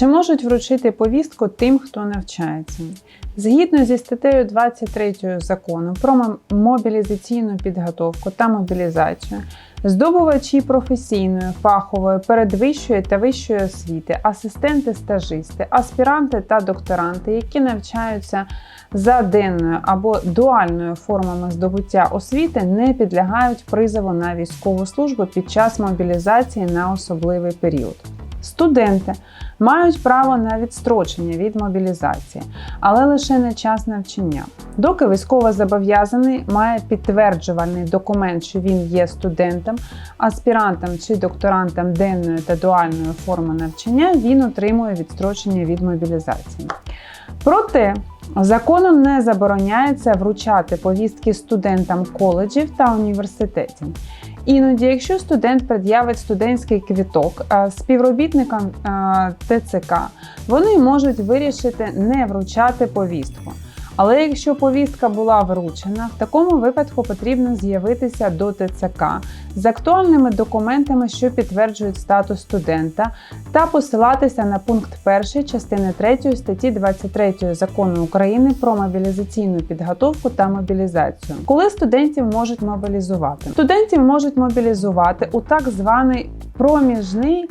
Чи можуть вручити повістку тим, хто навчається? Згідно зі статтею 23 закону про мобілізаційну підготовку та мобілізацію, здобувачі професійної, фахової, передвищої та вищої освіти, асистенти, стажисти, аспіранти та докторанти, які навчаються за денною або дуальною формами здобуття освіти, не підлягають призову на військову службу під час мобілізації на особливий період. Студенти мають право на відстрочення від мобілізації, але лише на час навчання. Доки військовозобов'язаний має підтверджувальний документ, що він є студентом, аспірантом чи докторантом денної та дуальної форми навчання, він отримує відстрочення від мобілізації. Проте законом не забороняється вручати повістки студентам коледжів та університетів. Іноді, якщо студент пред'явить студентський квіток е, співробітникам е, ТЦК, вони можуть вирішити не вручати повістку. Але якщо повістка була вручена, в такому випадку потрібно з'явитися до ТЦК з актуальними документами, що підтверджують статус студента, та посилатися на пункт 1 частини 3 статті 23 закону України про мобілізаційну підготовку та мобілізацію. Коли студентів можуть мобілізувати? Студентів можуть мобілізувати у так званий проміжний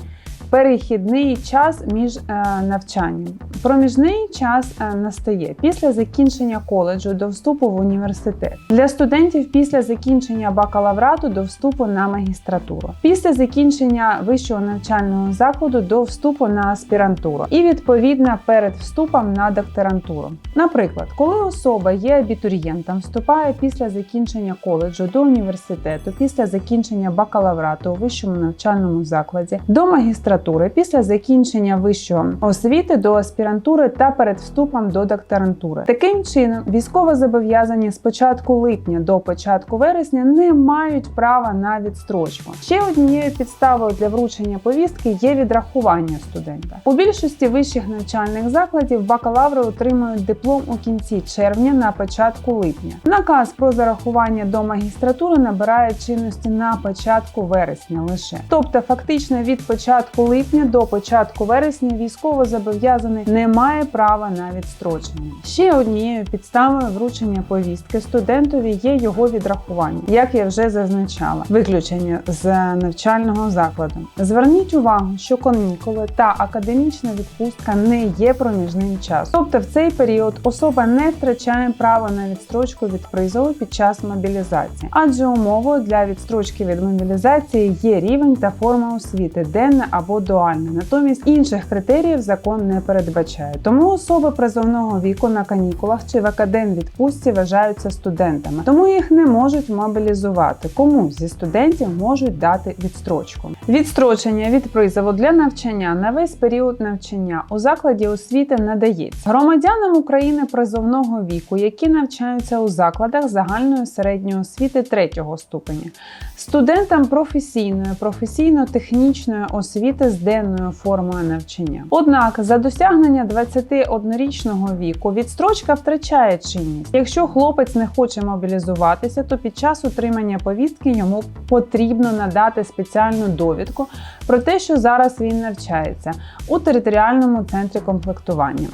перехідний час між е, навчанням. Проміжний час е, настає після закінчення коледжу до вступу в університет. Для студентів після закінчення бакалаврату до вступу на магістратуру, після закінчення вищого навчального закладу до вступу на аспірантуру і відповідно перед вступом на докторантуру. Наприклад, коли особа є абітурієнтом, вступає після закінчення коледжу до університету, після закінчення бакалаврату у вищому навчальному закладі, до магістратури, після закінчення вищого освіти до аспірантури та перед вступом до докторантури. Таким чином, військовозобов'язані з початку липня до початку вересня не мають права на відстрочку. Ще однією підставою для вручення повістки є відрахування студента. У більшості вищих навчальних закладів бакалаври отримують диплом у кінці червня на початку липня. Наказ про зарахування до магістратури набирає чинності на початку вересня лише. Тобто, фактично від початку липня до початку вересня військовозобов'язаний не має права на відстрочення. Ще однією підставою вручення повістки студентові є його відрахування, як я вже зазначала, виключення з навчального закладу. Зверніть увагу, що канікули та академічна відпустка не є проміжним часом. Тобто в цей період особа не втрачає право на відстрочку від призову під час мобілізації, адже умовою для відстрочки від мобілізації є рівень та форма освіти, денна або дуальна. Натомість інших критеріїв закон не передбачає. Тому особи призовного віку на канікулах чи в академвідпустці вважаються студентами, тому їх не можуть мобілізувати. Комусь зі студентів можуть дати відстрочку. Відстрочення від призову для навчання на весь період навчання у закладі освіти надається громадянам України призовного віку, які навчаються у закладах загальної середньої освіти третього ступеня, студентам професійної, професійно-технічної освіти з денною формою навчання. Однак за досягнення 21-річного віку відстрочка втрачає чинність. Якщо хлопець не хоче мобілізуватися, то під час отримання повістки йому потрібно надати спеціальну довідку про те, що зараз він навчається у територіальному центрі комплектування.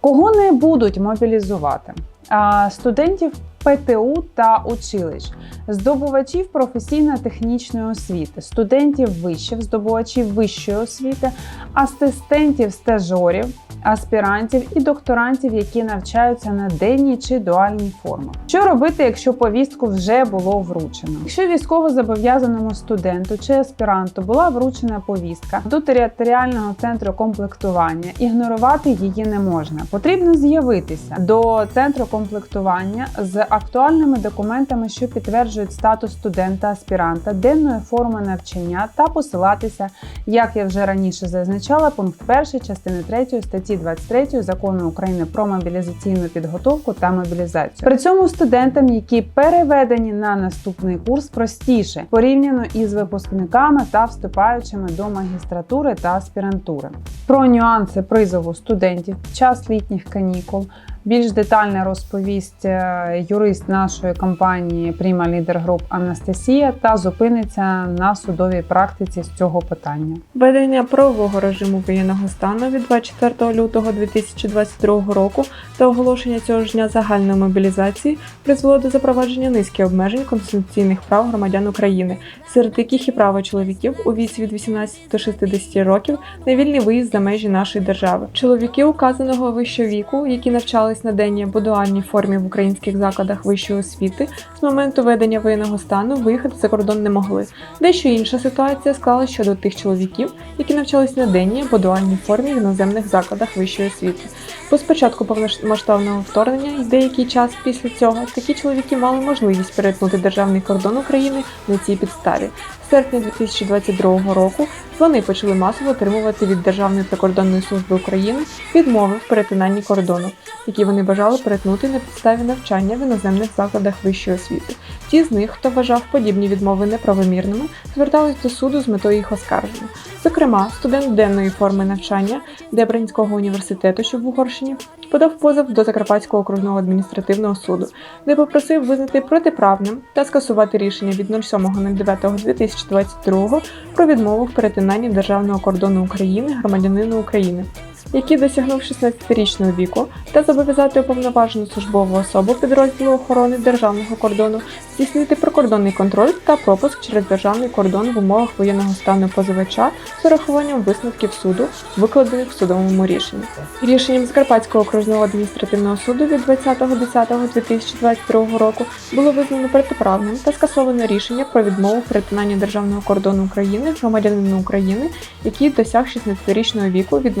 Кого не будуть мобілізувати? А, Студентів ПТУ та училищ, здобувачів професійно-технічної освіти, студентів вишів, здобувачів вищої освіти, асистентів стажерів, аспірантів і докторантів, які навчаються на денній чи дуальній формах. Що робити, якщо повістку вже було вручено? Якщо військовозобов'язаному студенту чи аспіранту була вручена повістка до територіального центру комплектування, ігнорувати її не можна. Потрібно з'явитися до центру комплектування з актуальними документами, що підтверджують статус студента-аспіранта, денної форми навчання та посилатися, як я вже раніше зазначала, пункт 1 частини 3 статті 23 закону України про мобілізаційну підготовку та мобілізацію. При цьому студентам, які переведені на наступний курс, простіше порівняно із випускниками та вступаючими до магістратури та аспірантури. Про нюанси призову студентів під час літніх канікул Більш детально розповість е, юрист нашої компанії Prima Leader Group Анастасія та зупиниться на судовій практиці з цього питання. Введення правового режиму воєнного стану від 24 лютого 2022 року та оголошення цього ж дня загальної мобілізації призвело до запровадження низки обмежень конституційних прав громадян України, серед яких і право чоловіків у віці від 18 до 60 років на вільний виїзд за межі нашої держави. Чоловіки указаного вищого віку, які навчались на денній або дуальній формі в українських закладах вищої освіти, з моменту ведення воєнного стану виїхати за кордон не могли. Дещо інша ситуація склалася щодо тих чоловіків, які навчались на денній або формі в іноземних закладах вищої освіти. Бо спочатку повномасштабного вторгнення і деякий час після цього такі чоловіки мали можливість перетнути державний кордон України на цій підставі. З серпня 2022 року вони почали масово отримувати від Державної прикордонної служби України відмови в перетинанні кордону, які вони бажали перетнути на підставі навчання в іноземних закладах вищої освіти. Ті з них, хто вважав подібні відмови неправомірними, звертались до суду з метою їх оскарження. Зокрема, студент денної форми навчання Дебринського університету, що в Угорщині, подав позов до Закарпатського окружного адміністративного суду, де попросив визнати протиправним та скасувати рішення від 07.09.2022 про відмову в перетинанні державного кордону України громадянину України. Який досягнув 16-річного віку, та зобов'язати уповноважену службову особу підрозділу охорони державного кордону здійснити прикордонний контроль та пропуск через державний кордон в умовах воєнного стану позивача з урахуванням висновків суду, викладених в судовому рішенні. Рішенням Закарпатського окружного адміністративного суду від 20.10.2022 року було визнано протиправним та скасовано рішення про відмову перетинання державного кордону України громадянину України, який досяг 16-річного віку від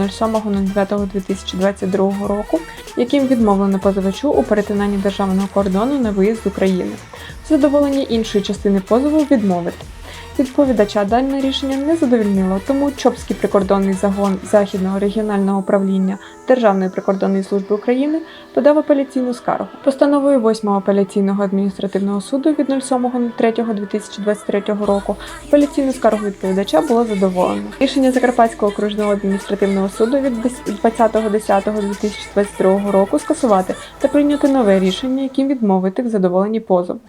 07.09.2022 року, яким відмовлено позивачу у перетинанні державного кордону на виїзд з України. В задоволенні іншої частини позову відмовити. Відповідача дане рішення не задовільнило, тому Чопський прикордонний загон Західного регіонального управління Державної прикордонної служби України подав апеляційну скаргу. Постановою 8 апеляційного адміністративного суду від 07.03.2023 року апеляційну скаргу відповідача було задоволено. Рішення Закарпатського окружного адміністративного суду від 20.10.2022 року скасувати та прийняти нове рішення, яким відмовити в задоволенні позову.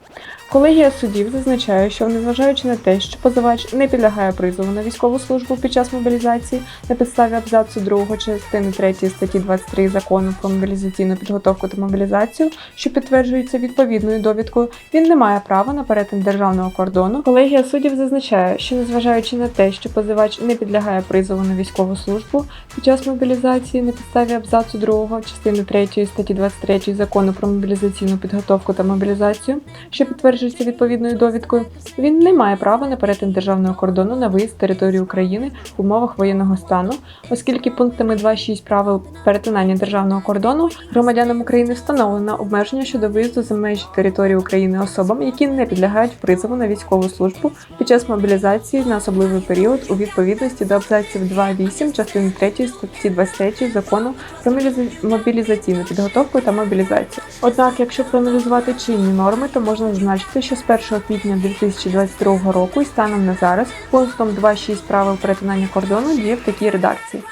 Колегія суддів зазначає, що незважаючи на те, що позивач не підлягає призову на військову службу під час мобілізації на підставі абзацу 2 частини 3 статті 23 закону про мобілізаційну підготовку та мобілізацію, що підтверджується відповідною довідкою, він не має права на перетин державного кордону. Колегія суддів зазначає, що незважаючи на те, що позивач не підлягає призову на військову службу під час мобілізації на підставі абзацу 2 частини 3 статті 23 закону про мобілізаційну підготовку та мобілізацію, що підтверджується відповідною довідкою, він не має права на перетин державного кордону на виїзд з території України в умовах воєнного стану, оскільки пунктами 2.6 правил перетинання державного кордону громадянам України встановлено обмеження щодо виїзду за межі території України особам, які не підлягають призову на військову службу під час мобілізації на особливий період у відповідності до абзаців 2.8 частини 3 статті 23 закону про мобіліза- мобілізаційну підготовку та мобілізацію. Однак, якщо проаналізувати чинні норми, то можна зазначити, що з 1 квітня 2022 року станом на зараз пунктом 2.6 правил перетинання кордону діє в такій редакції.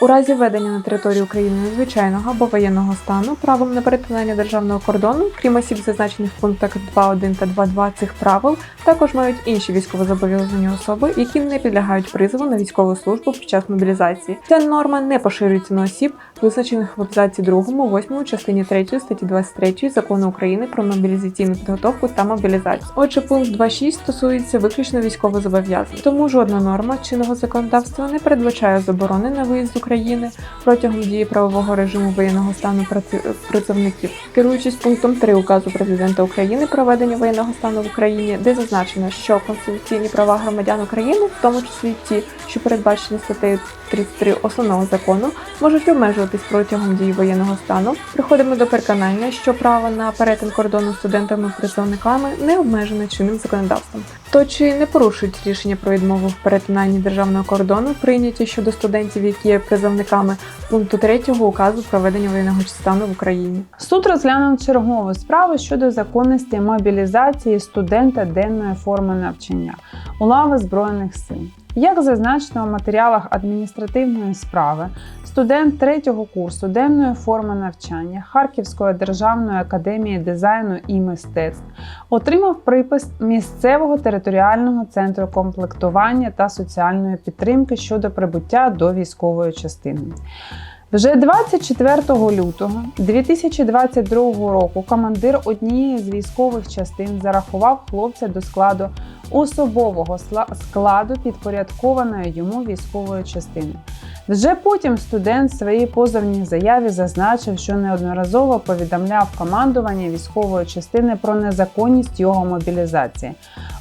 У разі введення на територію України надзвичайного або воєнного стану правом на перетинання державного кордону, крім осіб, зазначених в пунктах 2.1 та 2.2 цих правил, також мають інші військовозобов'язані особи, які не підлягають призову на військову службу під час мобілізації. Ця норма не поширюється на осіб, визначених в абзаці 2, 8 частині 3 статті 23 закону України про мобілізаційну підготовку та мобілізацію. Отже, пункт 2.6 стосується виключно військовозобов'язаних. Тому жодна норма чинного законодавства не передбачає заборони на виїзд з України протягом дії правового режиму воєнного стану працівників. Керуючись пунктом 3 указу президента України про ведення воєнного стану в Україні, де зазначено, що конституційні права громадян України, в тому числі ті, що передбачені статтею 33 основного закону, можуть обмежуватись протягом дії воєнного стану. Приходимо до переконання, що право на перетин кордону студентами-призовниками не обмежене чинним законодавством. То чи не порушують рішення про відмову в перетинанні державного кордону, прийняті щодо студентів, які є призовниками пункту 3 указу про ведення воєнного стану в Україні? Суд розглянув чергову справу щодо законності мобілізації студента денної форми навчання у лави Збройних сил. Як зазначено в матеріалах адміністративної справи, студент третього курсу денної форми навчання Харківської державної академії дизайну і мистецтв отримав припис місцевого територіального центру комплектування та соціальної підтримки щодо прибуття до військової частини. Вже 24 лютого 2022 року командир однієї з військових частин зарахував хлопця до складу особового складу підпорядкованої йому військової частини. Вже потім студент в своїй позовній заяві зазначив, що неодноразово повідомляв командування військової частини про незаконність його мобілізації.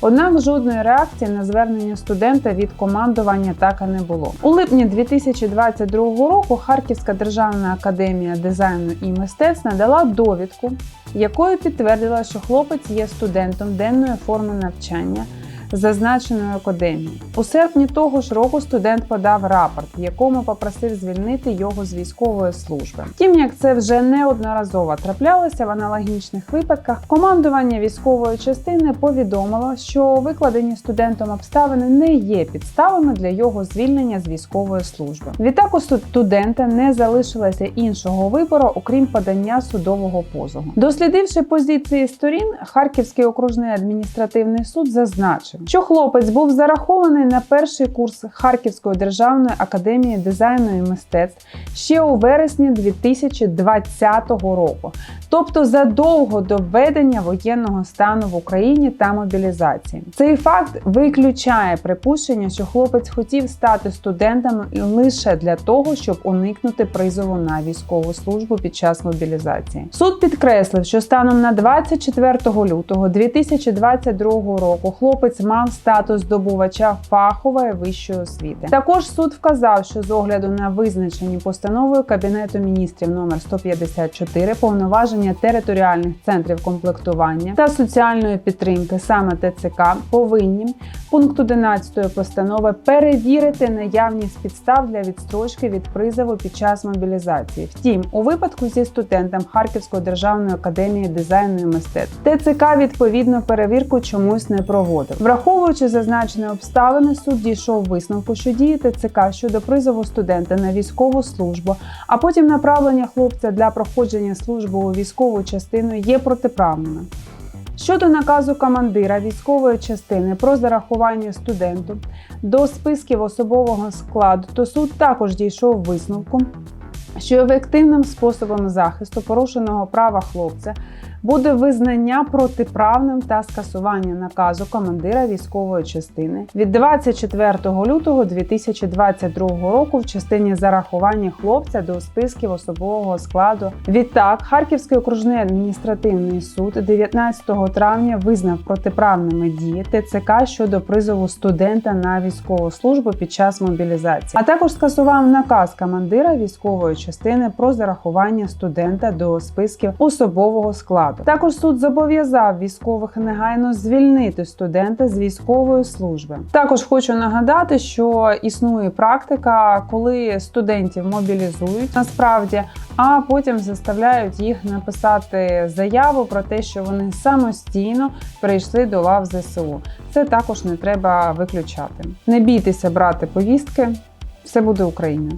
Однак жодної реакції на звернення студента від командування так і не було. У липні 2022 року Харківська державна академія дизайну і мистецтв надала довідку, якою підтвердила, що хлопець є студентом денної форми навчання. Зазначеної академії у серпні того ж року студент подав рапорт, в якому попросив звільнити його з військової служби. Втім, як це вже неодноразово траплялося в аналогічних випадках, командування військової частини повідомило, що викладені студентом обставини не є підставами для його звільнення з військової служби. Відтак у студента не залишилося іншого вибору, окрім подання судового позову. Дослідивши позиції сторін, Харківський окружний адміністративний суд зазначив, що хлопець був зарахований на перший курс Харківської державної академії дизайну і мистецтв ще у вересні 2020 року, тобто задовго до введення воєнного стану в Україні та мобілізації. Цей факт виключає припущення, що хлопець хотів стати студентом лише для того, щоб уникнути призову на військову службу під час мобілізації. Суд підкреслив, що станом на 24 лютого 2022 року хлопець мав статус здобувача фахової вищої освіти. Також суд вказав, що з огляду на визначені постановою Кабінету міністрів номер 154 повноваження територіальних центрів комплектування та соціальної підтримки, саме ТЦК, повинні пункт 11 постанови перевірити наявність підстав для відстрочки від призову під час мобілізації. Втім, у випадку зі студентом Харківської державної академії дизайну і мистецтв ТЦК відповідно перевірку чомусь не проводив. Враховуючи зазначені обставини, суд дійшов висновку, що дії ТЦК щодо призову студента на військову службу, а потім направлення хлопця для проходження служби у військову частину є протиправними. Щодо наказу командира військової частини про зарахування студенту до списків особового складу, то суд також дійшов висновку, що ефективним способом захисту порушеного права хлопця буде визнання протиправним та скасування наказу командира військової частини від 24 лютого 2022 року в частині зарахування хлопця до списків особового складу. Відтак, Харківський окружний адміністративний суд 19 травня визнав протиправними дії ТЦК щодо призову студента на військову службу під час мобілізації, а також скасував наказ командира військової частини про зарахування студента до списків особового складу. Також суд зобов'язав військових негайно звільнити студента з військової служби. Також хочу нагадати, що існує практика, коли студентів мобілізують насправді, а потім заставляють їх написати заяву про те, що вони самостійно прийшли до лав ЗСУ. Це також не треба виключати. Не бійтеся брати повістки, все буде Україна.